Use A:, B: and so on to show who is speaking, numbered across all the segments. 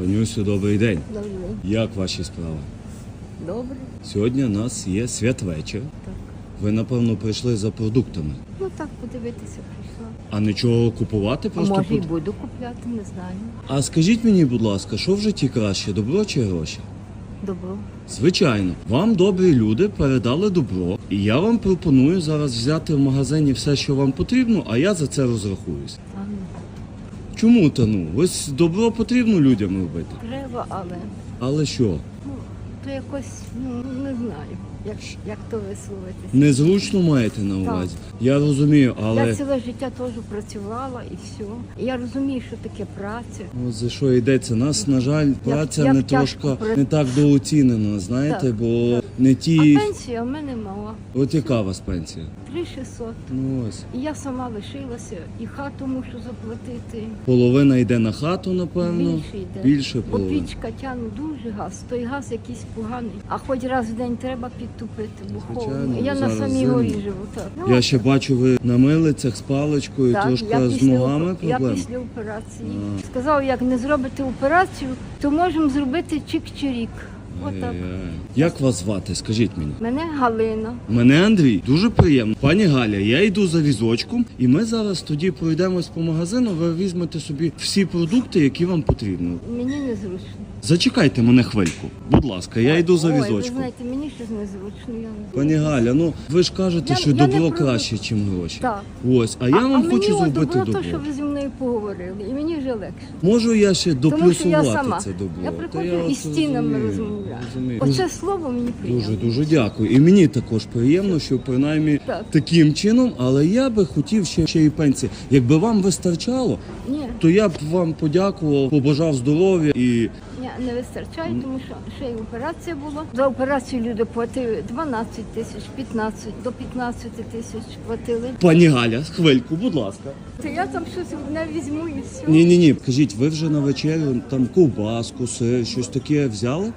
A: Панюсю, добрий день.
B: Добрий день.
A: Як ваші справи?
B: Добре.
A: Сьогодні у нас є святвечір.
B: Так.
A: Ви, напевно, прийшли за продуктами.
B: Ну так подивитися прийшла.
A: А нічого купувати
B: А
A: просто
B: може і буду купляти, не знаю.
A: А скажіть мені, будь ласка, що в житті краще, добро чи гроші?
B: Добро.
A: Звичайно, вам добрі люди передали добро, і я вам пропоную зараз взяти в магазині все, що вам потрібно, а я за це розрахуюсь.
B: А, ну,
A: Чому та ну? Ось добро потрібно людям робити.
B: треба, але
A: Але що?
B: ну, то якось ну, не знаю, як, як то висловитися.
A: Незручно маєте на увазі? Я розумію, але
B: Я ціле життя теж працювала і все. І я розумію, що таке праця.
A: От за що йдеться? Нас, на жаль, праця
B: як
A: не
B: тяжко
A: трошки не так дооцінена, знаєте,
B: Так,
A: бо
B: так.
A: Не
B: А пенсія в мене мала.
A: От яка у вас пенсія?
B: 3600.
A: Ну ось.
B: І я сама лишилася, і хату мушу заплатити.
A: Половина йде на хату, напевно.
B: Більше йде.
A: Більше
B: Бо
A: половини.
B: пічка тягне дуже газ, той газ якийсь поганий. А хоч раз в день треба підтупити, бо
A: Звичайно,
B: холодно. Я на
A: зараз
B: самій
A: зима.
B: горі живу. Так. Ну,
A: Я ще бачу, ви на милицях з паличкою,
B: так,
A: трошки з
B: після,
A: ногами
B: опе- я
A: проблем.
B: після операції. Сказав, як не зробите операцію, то можемо зробити чик-чирік. Отак.
A: Як вас звати? Скажіть мені.
B: Мене Галина.
A: Мене Андрій, дуже приємно. Пані Галя, я йду за візочком, і ми зараз тоді пройдемось по магазину. Ви візьмете собі всі продукти, які вам потрібно.
B: Мені незручно.
A: Зачекайте мене хвильку. Будь ласка, я йду за
B: Ой, ви
A: візочком.
B: знаєте, мені щось незручно. Я не
A: Пані Галя, ну ви ж кажете,
B: Я-
A: що
B: я не
A: добро краще, ніж гроші.
B: Так.
A: Ось, а я вам хочу
B: от
A: зробити
B: добро,
A: добро.
B: що ви зі мною поговорили, і мені вже легше.
A: Можу я ще
B: Тому що
A: доплюсувати
B: сама.
A: це добро.
B: Я
A: Та
B: приходжу і стінами
A: розумію,
B: розмовляю.
A: розумію.
B: Оце слово мені приємно.
A: Дуже дуже дякую. І мені також приємно, що принаймні
B: Так.
A: таким чином, але я би хотів ще, ще і пенсії. Якби вам вистачало,
B: Ні,
A: то я б вам подякував, побажав здоров'я і
B: не вистачає, тому що ще й операція була. За операцію люди платили 12 тисяч, 15, до 15 тисяч платили.
A: пані Галя, хвильку, будь ласка.
B: То я там щось не візьму і все.
A: Ні, ні, ні. Кажіть, ви вже на вечерю там ковбаску, сир, щось таке взяли?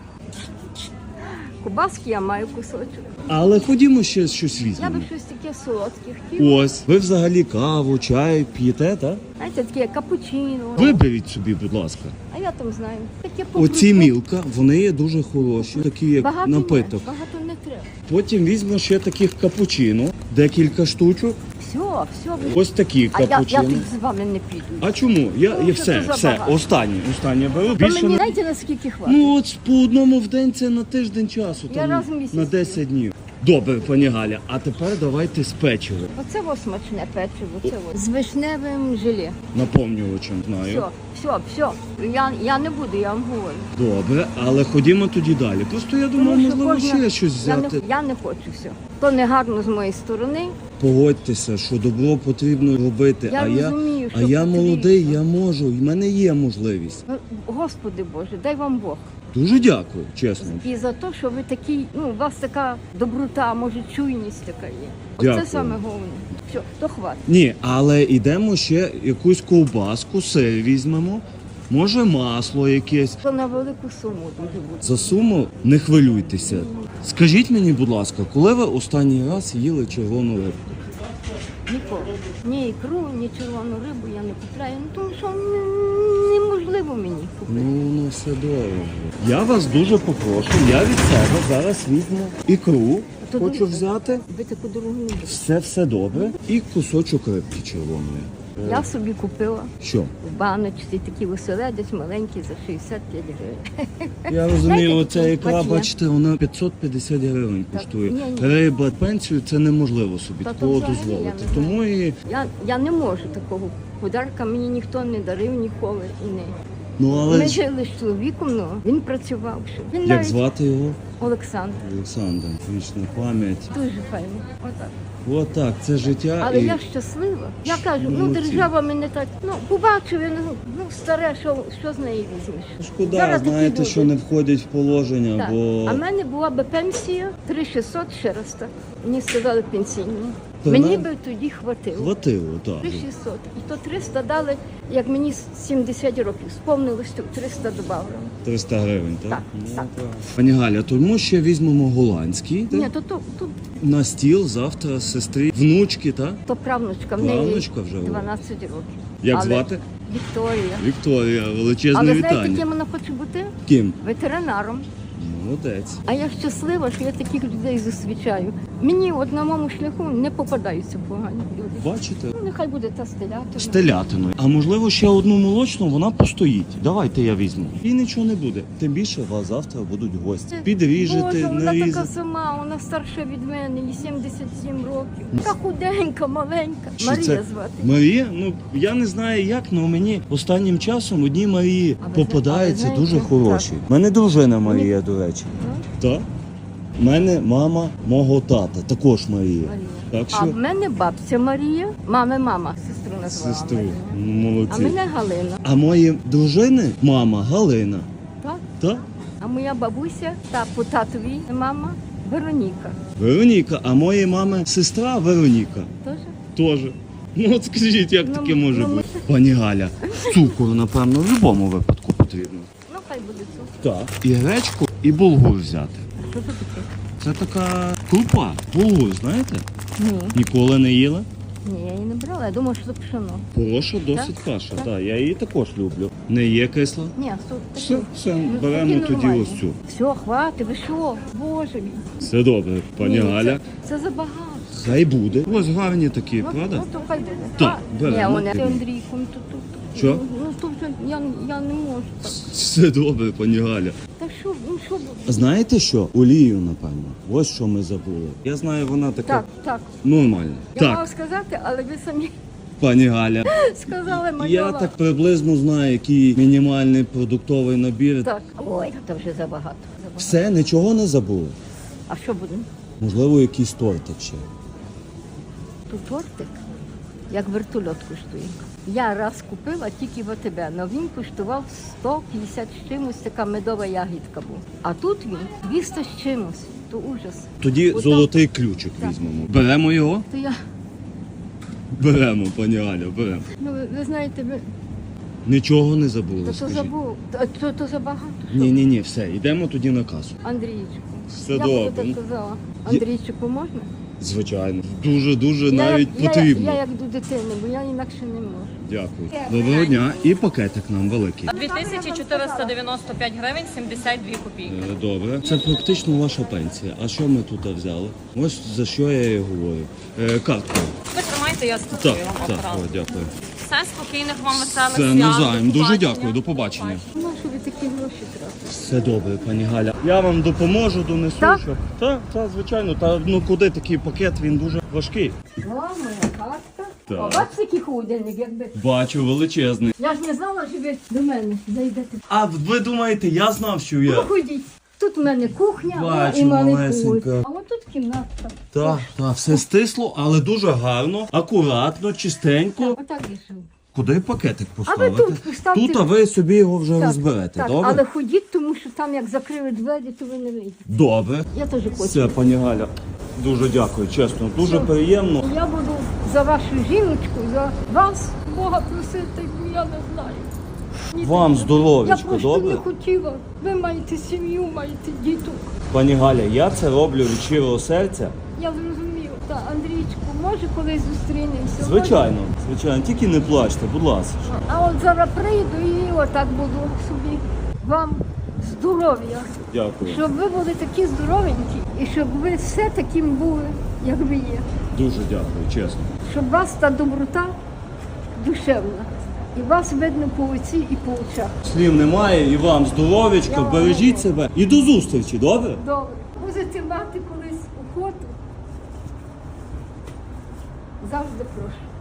B: Кубаски я маю кусочок.
A: Але ходімо ще щось
B: Я
A: візьмемо.
B: би щось таке солодке хотіла.
A: Ось, ви взагалі каву, чай п'єте, так?
B: Знаєте, таке капучино.
A: Виберіть собі, будь ласка.
B: Я там знаю. Таке
A: Оці мілка, вони є дуже хороші, такі як
B: Багато
A: напиток.
B: Не, багато не треба.
A: Потім візьмемо ще таких капучино, декілька штучок.
B: Все, все.
A: Ось такі
B: А я, я тут з вами не піду.
A: А чому? Я,
B: Тому
A: я все, все, останнє, останнє беру. Більше
B: мені знаєте, наскільки хватить?
A: Ну от по одному в день це на тиждень часу,
B: Я
A: там,
B: раз в місяць
A: на 10 днів. Добре, пані Галя, а тепер давайте з печивом.
B: Оце ось смачне печиво, це ось. З вишневим желе.
A: Наповнювачем знаю.
B: Все, все, все. Я, я не буду, я вам говорю.
A: Добре, але ходімо тоді далі. Просто я думав,
B: Тому що
A: можливо,
B: кожна-
A: ще щось
B: я
A: взяти.
B: не, я не хочу все. То не гарно з моєї сторони.
A: Погодьтеся, що добро потрібно робити.
B: Я
A: а я,
B: розумію,
A: а я
B: потрібно.
A: молодий, я можу, в мене є можливість.
B: Ну, Господи Боже, дай вам Бог.
A: Дуже дякую, чесно.
B: І за те, що ви такий, ну, у вас така доброта, може, чуйність така є. Оце
A: Дякую.
B: саме головне. Все, то хватить.
A: Ні, але йдемо ще якусь ковбаску, сир візьмемо, може масло якесь.
B: То на велику суму дуже буде.
A: За суму не хвилюйтеся. Скажіть мені, будь ласка, коли ви останній раз їли червону рибку?
B: Ніколи. Ні ікру, ні червону рибу я не купляю, ну, тому що неможливо мені купити.
A: Ну, ну все дорого. Я вас дуже попрошу, я від себе зараз візьму ікру,
B: То
A: хочу взяти.
B: Ви таку дорогу не.
A: Все все добре. І кусочок рибки червоної.
B: Я собі купила
A: Що?
B: в баночці такі оселедець маленький за 65 гривень.
A: Я розумію,
B: Знаєте,
A: оця
B: такі
A: ікра,
B: смачні.
A: бачите, вона 550 гривень
B: Так,
A: коштує.
B: ні, ні.
A: Риба, пенсію це неможливо собі
B: Та то
A: такого
B: взагалі я
A: дозволити.
B: не.
A: Тому і
B: Я, я не можу такого подарка, мені ніхто не дарив ніколи і не.
A: Ну але
B: Ми
A: ж
B: жили з чоловіком, ну він працював. Що. Він
A: як
B: навіть
A: звати його?
B: Олександр.
A: Olександр, вічна пам'ять.
B: Дуже файно. Отак.
A: Отак, це життя.
B: Але
A: і...
B: я щаслива. Я кажу, ну
A: Молодці.
B: держава мене так, ну побачив, я, ну, ну старе, що, що з неї візьмеш?
A: Шкода,
B: Зараз такі
A: знаєте,
B: люди.
A: що не входять в положення,
B: Так.
A: бо
B: А в мене була би пенсія 3600 ще раз так. Мені сказали пенсійну.
A: То
B: Мені би тоді хватило.
A: хватило, так.
B: 3600. І то 300 дали, як мені 70 років. Сповнилось, то 300 додали.
A: 300 гривень, так?
B: Так,
A: Ну,
B: так.
A: Пані Галя, тому ще візьмемо голландський
B: Ні, то, то, то,
A: на стіл завтра сестрі, внучки, так?
B: то правнучка, в неї
A: Правнучка вже, о.
B: 12 років.
A: Як
B: Але
A: звати?
B: Вікторія.
A: Вікторія, величезне
B: Але
A: вітання.
B: знаєте, ким вона хоче бути?
A: Ким?
B: Ветеринаром.
A: Молодець.
B: А я щаслива, що я таких людей зустрічаю. Мені от на моєму шляху не попадаються погані люди.
A: Бачите?
B: Ну, нехай буде та стелятина.
A: З телятиною. А можливо, ще одну молочну, вона постоїть. Давайте я візьму. І нічого не буде. Тим більше у вас завтра будуть гості. Підріжете,
B: Боже, вона така
A: нарізати.
B: сама, вона старша від мене, їй 77 років. Така худенька, маленька.
A: Що
B: Марія
A: це?
B: звати.
A: Марія, ну я не знаю як, але мені останнім часом одні Марії
B: А ви
A: попадаються
B: зна- а ви
A: дуже
B: знаєте,
A: хороші. У мене дружина Марія, до речі.
B: Ну,
A: Так? У мене мама мого тата, також Марія.
B: Марія.
A: Так
B: А в мене бабця Марія, мами мама, сестру назвала.
A: сестру,
B: Марія.
A: ну,
B: А
A: молодці.
B: мене Галина.
A: А мої дружини мама Галина.
B: Так?
A: Так?
B: А моя бабуся та по татовій мама Вероніка.
A: Вероніка, а моєї мами сестра Вероніка.
B: Теж?
A: Теж. Ну от скажіть, як
B: Ну,
A: таке може
B: ну, ми-
A: бути? Пані Галя, цукор, напевно, в будь-якому випадку потрібно.
B: Ну, хай буде цукор.
A: Так. І гречку, і булгур взяти.
B: Що це таке?
A: Це така крупа, булгур, знаєте?
B: Ні.
A: Ніколи не їла.
B: Ні, я її не брала, я думала, що це пшено.
A: Хороша, досить
B: Так?
A: каша.
B: Так.
A: Так, я її також люблю. Не є кисла.
B: Ні, тут
A: Все, все,
B: Ну,
A: беремо тоді
B: нормальні.
A: ось цю.
B: Все, хватить, ви що? Боже мій.
A: Все добре, пані
B: Ні,
A: Галя.
B: Це, це забагато.
A: Хай буде. Ось гарні такі,
B: Ну,
A: правда?
B: ну, то хай буде.
A: Так,
B: А,
A: беремо.
B: Ні, вони Андрійком тут. тут.
A: Що?
B: Ну, ну то вже я, я не можу так.
A: Все добре, пані Галя.
B: Та що, ну що буде?
A: Знаєте що? Олію, напевно. Ось що ми забули. Я знаю, вона така
B: Так, так.
A: нормальна.
B: Я
A: так,
B: мала сказати, але ви самі
A: пані Галя.
B: сказали.
A: Я так приблизно знаю, який мінімальний продуктовий набір.
B: Так. Ой, це вже забагато. забагато.
A: Все, нічого не забули.
B: А що буде?
A: Можливо, якийсь тортик ще.
B: Тут тортик, як вертольот коштує. Я раз купила тільки в АТБ, але він коштував 150 з чимось, така медова ягідка була. А тут він 200 з чимось. То ужас.
A: Тоді
B: Отак.
A: золотий ключик
B: Так.
A: візьмемо. Беремо його?
B: То я,
A: Беремо, пані Галя, беремо.
B: ну ви, ви знаєте, ви
A: Нічого не забули.
B: то, то
A: скажіть.
B: забув, то, то, то забагато. Що?
A: Ні, ні, ні, все, йдемо тоді на касу.
B: Андрійчику.
A: Все
B: я
A: добре.
B: би так сказала. Андрійчику можна?
A: Звичайно. Дуже, дуже
B: я,
A: навіть
B: як,
A: потрібно.
B: Я, я як до дитини, бо я інакше не можу.
A: Дякую. Доброго дня. І пакетик нам великий.
C: 2495 гривень 72 копійки.
A: Е, Добре. Це практично ваша пенсія. А що ми тут взяли? Ось за що я і говорю. Е, картку.
C: Ви тримайте, я
A: Так,
C: вам
A: так,
C: одразу.
A: о, дякую.
C: Все спокійних вам веселих
A: Все,
C: свят.
A: навзаєм. Дуже дякую, до побачення.
B: Ви такі гроші тратите?
A: Все добре, пані Галя. Я вам допоможу, донесу.
B: Так?
A: Щоб... Так, так, звичайно. Та ну куди такий пакет, він дуже важкий.
B: О, моя картка.
A: Так.
B: О, бачите, який холодильник, якби.
A: Бачу, величезний.
B: Я ж не знала, що ви до мене зайдете.
A: А ви думаєте, я знав, що я.
B: Проходіть. Тут в мене кухня
A: Бачу,
B: і
A: малесенька.
B: кухня. А от тут кімнатка.
A: Так, так, все стисло, але дуже гарно, акуратно, чистенько.
B: Отак живу.
A: Куди пакетик
B: А ви тут поставте.
A: Тут, а ви собі його вже
B: Так,
A: розберете,
B: так,
A: добре?
B: але ходіть, тому що там як закрили двері, то ви не вийдете.
A: Добре.
B: Я теж хочу.
A: Все, пані Галя, дуже дякую, чесно, дуже
B: Все.
A: приємно.
B: Я буду за вашу жіночку, за вас Бога просити, бо я не знаю. Ні,
A: Вам
B: Я просто
A: добре?
B: не хотіла. Ви маєте сім'ю, маєте діток.
A: Пані Галя, я це роблю від щирого серця.
B: Я зрозуміла. Та Андрійчику, може колись зустрінемося?
A: Звичайно, звичайно, тільки не плачте, будь ласка.
B: А от зараз прийду і отак буду собі вам здоров'я.
A: Дякую.
B: Щоб ви були такі здоровенькі і щоб ви все таким були, як ви є.
A: Дуже дякую, чесно.
B: Щоб вас та доброта душевна. І вас видно по оці і по очах.
A: Слів немає, і вам здоров'ячко, бережіть себе і до зустрічі, добре?
B: Добре. Будете мати колись охоту. solves the problem.